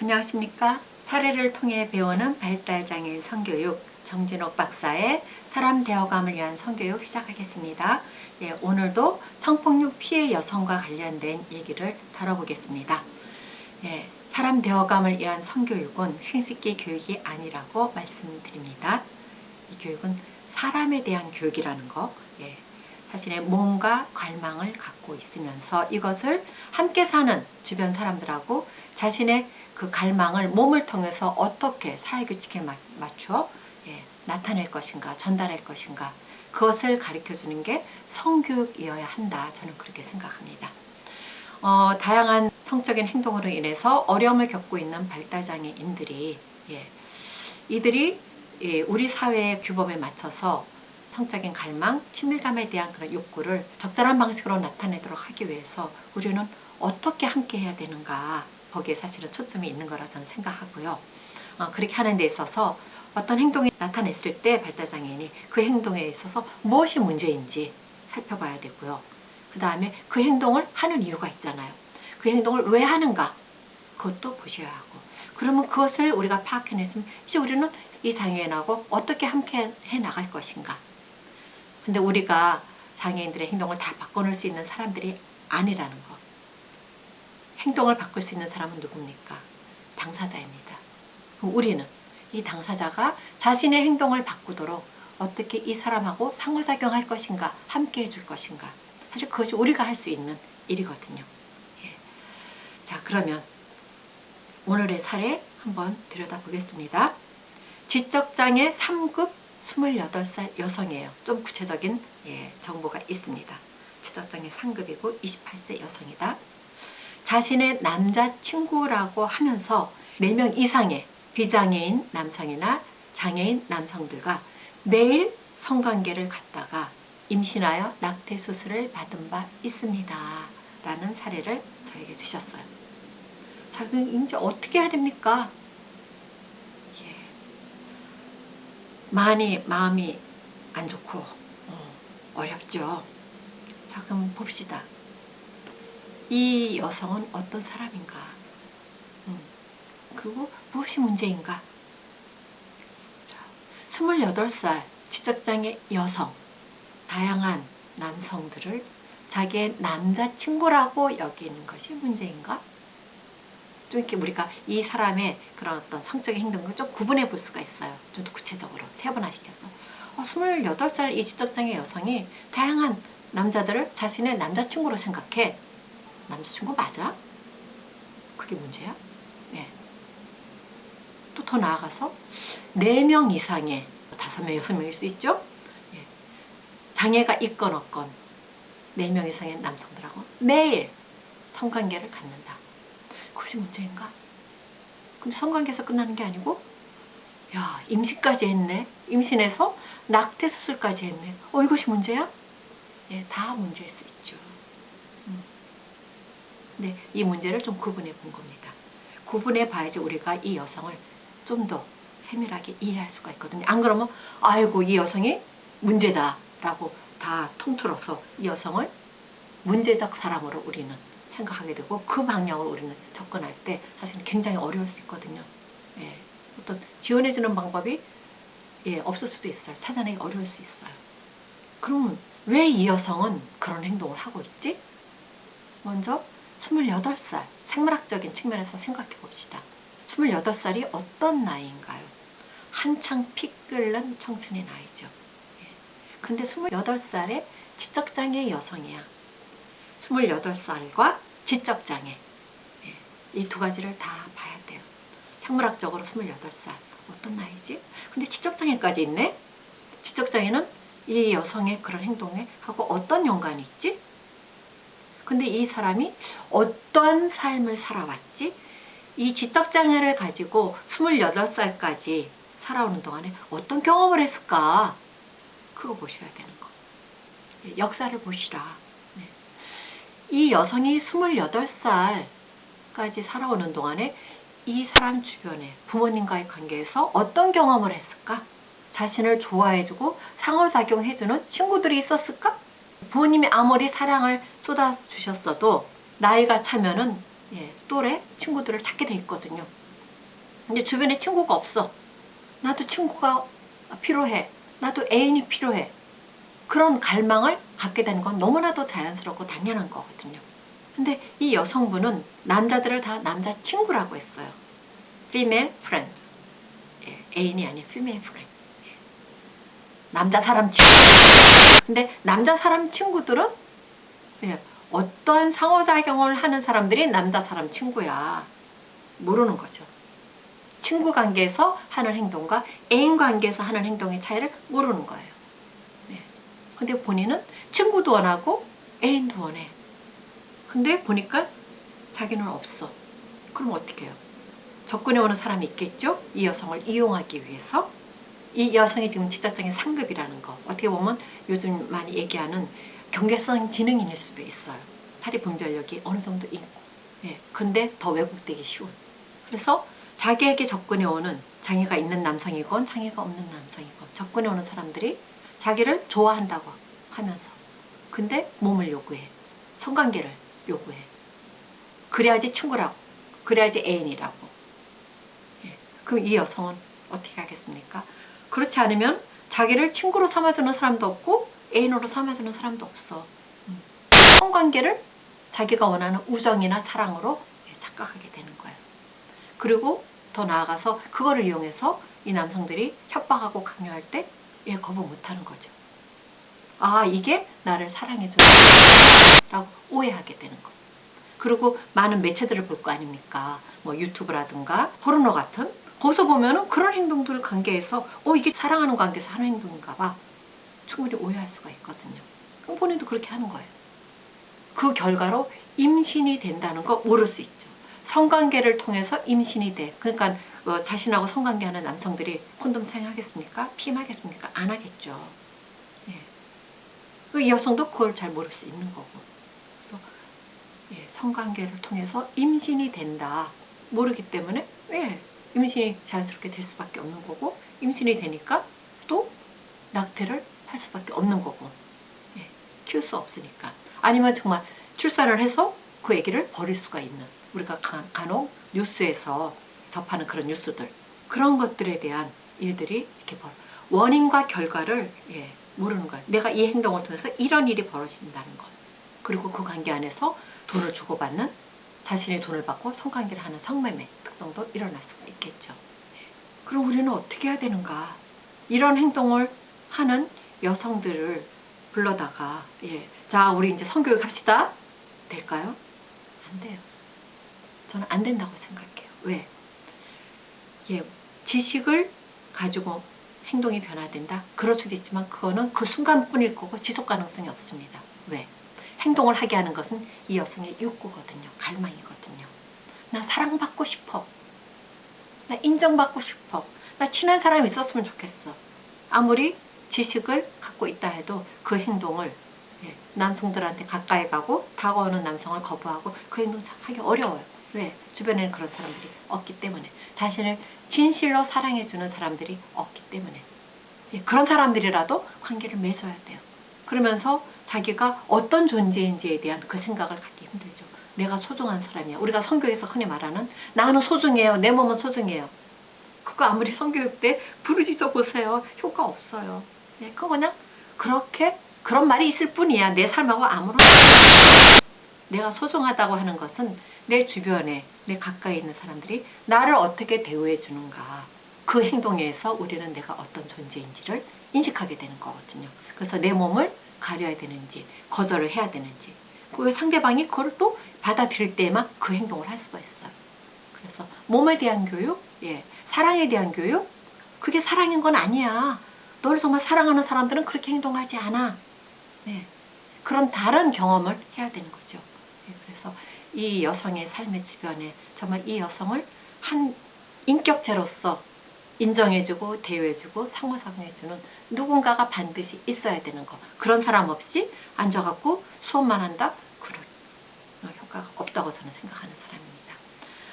안녕하십니까. 사례를 통해 배우는 발달장애인 성교육 정진옥 박사의 사람 대어감을 위한 성교육 시작하겠습니다. 예, 오늘도 성폭력 피해 여성과 관련된 얘기를 다뤄보겠습니다. 예, 사람 대어감을 위한 성교육은 휘식기 교육이 아니라고 말씀드립니다. 이 교육은 사람에 대한 교육이라는 거, 예, 자신의 몸과 갈망을 갖고 있으면서 이것을 함께 사는 주변 사람들하고 자신의 그 갈망을 몸을 통해서 어떻게 사회규칙에 맞- 맞춰 예, 나타낼 것인가, 전달할 것인가, 그것을 가르쳐 주는 게 성교육이어야 한다. 저는 그렇게 생각합니다. 어, 다양한 성적인 행동으로 인해서 어려움을 겪고 있는 발달장애인들이, 예, 이들이 예, 우리 사회의 규범에 맞춰서 성적인 갈망, 친밀감에 대한 그런 욕구를 적절한 방식으로 나타내도록 하기 위해서 우리는 어떻게 함께 해야 되는가, 거기에 사실은 초점이 있는 거라 저는 생각하고요. 어, 그렇게 하는 데 있어서 어떤 행동이 나타냈을 때 발달장애인이 그 행동에 있어서 무엇이 문제인지 살펴봐야 되고요. 그 다음에 그 행동을 하는 이유가 있잖아요. 그 행동을 왜 하는가 그것도 보셔야 하고 그러면 그것을 우리가 파악해냈으면 이제 우리는 이 장애인하고 어떻게 함께 해 나갈 것인가. 근데 우리가 장애인들의 행동을 다 바꿔놓을 수 있는 사람들이 아니라는 거. 행동을 바꿀 수 있는 사람은 누굽니까? 당사자입니다. 우리는 이 당사자가 자신의 행동을 바꾸도록 어떻게 이 사람하고 상호작용할 것인가, 함께 해줄 것인가. 사실 그것이 우리가 할 수 있는 일이거든요. 예. 자, 그러면 오늘의 사례 한번 들여다보겠습니다. 지적장애 3급 28살 여성이에요. 좀 구체적인 예, 정보가 있습니다. 지적장애 3급이고 28세 여성이다. 자신의 남자친구라고 하면서 4명 이상의 비장애인 남성이나 장애인 남성들과 매일 성관계를 갖다가 임신하여 낙태 수술을 받은 바 있습니다. 라는 사례를 저에게 주셨어요. 자, 그럼 이제 어떻게 해야 됩니까? 예. 많이 마음이 안 좋고 어, 어렵죠. 자, 그럼 봅시다. 이 여성은 어떤 사람인가? 음, 그리고 무엇이 문제인가? 자, 28살 지적장애 여성, 다양한 남성들을 자기의 남자친구라고 여기는 것이 문제인가? 좀 이렇게 우리가 이 사람의 그런 어떤 성적인 행동을 좀 구분해 볼 수가 있어요. 좀 더 구체적으로 세분화시켜서. 어, 28살 이 지적장애 여성이 다양한 남자들을 자신의 남자친구로 생각해. 남자친구 맞아? 그게 문제야? 네. 또더 나아가서 4명 이상의 5명, 6명일 수 있죠? 예. 장애가 있건 없건 4명 이상의 남성들하고 매일 성관계를 갖는다. 그것이 문제인가? 근데 성관계에서 끝나는 게 아니고 야 임신까지 했네. 임신해서 낙태 수술까지 했네. 어 이것이 문제야? 예, 다 문제일 수 있죠. 음. 네, 이 문제를 좀 구분해 본 겁니다. 구분해 봐야지 우리가 이 여성을 좀 더 세밀하게 이해할 수가 있거든요. 안 그러면 아이고 이 여성이 문제다라고 다 통틀어서 이 여성을 문제적 사람으로 우리는 생각하게 되고 그 방향으로 우리는 접근할 때 사실 굉장히 어려울 수 있거든요. 예, 어떤 지원해주는 방법이 예, 없을 수도 있어요. 찾아내기 어려울 수 있어요. 그러면 왜이 여성은 그런 행동을 하고 있지? 먼저 28살 생물학적인 측면에서 생각해 봅시다. 28살이 어떤 나이인가요? 한창 피 끓는 청춘의 나이죠. 예. 근데 28살의 지적장애 여성이야. 28살과 지적장애. 예. 이두 가지를 다 봐야 돼요. 생물학적으로 28살. 어떤 나이지? 근데 지적장애까지 있네? 지적장애는 이 여성의 그런 행동에 하고 어떤 연관이 있지? 근데 이 사람이 어떤 삶을 살아왔지? 이 지적장애를 가지고 28살까지 살아오는 동안에 어떤 경험을 했을까? 그거 보셔야 되는 거. 예, 역사를 보시라. 네. 이 여성이 28살까지 살아오는 동안에 이 사람 주변에 부모님과의 관계에서 어떤 경험을 했을까? 자신을 좋아해주고 상호작용해주는 친구들이 있었을까? 부모님이 아무리 사랑을 쏟아 주셨어도 나이가 차면은 예, 또래 친구들을 찾게 돼 있거든요. 근데 주변에 친구가 없어. 나도 친구가 필요해. 나도 애인이 필요해. 그런 갈망을 갖게 되는 건 너무나도 자연스럽고 당연한 거거든요. 근데 이 여성분은 남자들을 다 남자 친구라고 했어요. female friend. 예, 애인이 아닌 female friend. 예. 남자 사람 친구. 근데 남자 사람 친구들은 예, 어떠한 상호작용을 하는 사람들이 남자 사람 친구야. 모르는 거죠. 친구 관계에서 하는 행동과 애인 관계에서 하는 행동의 차이를 모르는 거예요. 네. 근데 본인은 친구도 원하고 애인도 원해. 근데 보니까 자기는 없어. 그럼 어떻게 해요? 접근해 오는 사람이 있겠죠? 이 여성을 이용하기 위해서. 이 여성이 지금 지적장애 상급이라는 거. 어떻게 보면 요즘 많이 얘기하는 경계성 지능인일 수도 있어요. 사리 분별력이 어느 정도 있고. 예. 근데 더 왜곡되기 쉬운. 그래서 자기에게 접근해 오는 장애가 있는 남성이건 장애가 없는 남성이건 접근해 오는 사람들이 자기를 좋아한다고 하면서 근데 몸을 요구해. 성관계를 요구해. 그래야지 친구라고. 그래야지 애인이라고. 예. 그럼 이 여성은 어떻게 하겠습니까? 그렇지 않으면 자기를 친구로 삼아주는 사람도 없고 애인으로 삼아주는 사람도 없어. 음. 성관계를 자기가 원하는 우정이나 사랑으로 예, 착각하게 되는 거예요. 그리고 더 나아가서 그거를 이용해서 이 남성들이 협박하고 강요할 때 예, 거부 못하는 거죠. 아 이게 나를 사랑해주는 라고 오해하게 되는 거. 그리고 많은 매체들을 볼 거 아닙니까? 뭐 유튜브라든가 포르노 같은 거기서 보면은 그런 행동들을 관계해서 어 이게 사랑하는 관계에서 하는 행동인가 봐. 충분히 오해할 수가 있거든요. 그럼 본인도 그렇게 하는 거예요. 그 결과로 임신이 된다는 거 모를 수 있죠. 성관계를 통해서 임신이 돼. 그러니까 어, 자신하고 성관계하는 남성들이 콘돔 사용하겠습니까? 피임하겠습니까? 안 하겠죠. 예. 그이 여성도 그걸 잘 모를 수 있는 거고. 예, 성관계를 통해서 임신이 된다. 모르기 때문에 예, 임신이 자연스럽게 될 수밖에 없는 거고 임신이 되니까 또 낙태를 할 수밖에 없는 거고 예, 키울 수 없으니까 아니면 정말 출산을 해서 그 아기를 버릴 수가 있는 우리가 간- 간혹 뉴스에서 접하는 그런 뉴스들 그런 것들에 대한 일들이 이렇게 벌 원인과 결과를 예, 모르는 거예요. 내가 이 행동을 통해서 이런 일이 벌어진다는 것. 그리고 그 관계 안에서 돈을 주고받는 자신의 돈을 받고 성관계를 하는 성매매 특성도 일어날 수가 있겠죠. 그럼 우리는 어떻게 해야 되는가? 이런 행동을 하는 여성들을 불러다가 예, 자 우리 이제 성교육 합시다. 될까요? 안 돼요. 저는 안 된다고 생각해요. 왜? 예, 지식을 가지고 행동이 변화된다? 그럴 수도 있지만 그거는 그 순간뿐일 거고 지속 가능성이 없습니다. 왜? 행동을 하게 하는 것은 이 여성의 욕구거든요. 갈망이거든요. 나 사랑받고 싶어. 나 인정받고 싶어. 나 친한 사람이 있었으면 좋겠어. 아무리 지식을 갖고 있다 해도 그 행동을 예, 남성들한테 가까이 가고 다가오는 남성을 거부하고 그 행동 하기 어려워요. 왜? 주변에는 그런 사람들이 없기 때문에 자신을 진실로 사랑해주는 사람들이 없기 때문에 예, 그런 사람들이라도 관계를 맺어야 돼요. 그러면서 자기가 어떤 존재인지에 대한 그 생각을 갖기 힘들죠. 내가 소중한 사람이야. 우리가 성교에서 흔히 말하는 나는 소중해요. 내 몸은 소중해요. 그거 아무리 성교육 때 부르짖어 보세요. 효과 없어요. 예, 그거 그냥 그렇게 그런 말이 있을 뿐이야. 내 삶하고 아무런 내가 소중하다고 하는 것은 내 주변에 내 가까이 있는 사람들이 나를 어떻게 대우해 주는가 그 행동에서 우리는 내가 어떤 존재인지를 인식하게 되는 거거든요. 그래서 내 몸을 가려야 되는지 거절을 해야 되는지 그 상대방이 그걸 또 받아들일 때만 그 행동을 할 수가 있어요. 그래서 몸에 대한 교육, 예, 사랑에 대한 교육, 그게 사랑인 건 아니야. 너를 정말 사랑하는 사람들은 그렇게 행동하지 않아. 네. 그런 다른 경험을 해야 되는 거죠. 이 여성의 삶의 주변에 정말 이 여성을 한 인격체로서 인정해주고 대우해주고 상호작용해주는 누군가가 반드시 있어야 되는 거. 그런 사람 없이 앉아갖고 수업만 한다? 그런 효과가 없다고 저는 생각하는 사람입니다.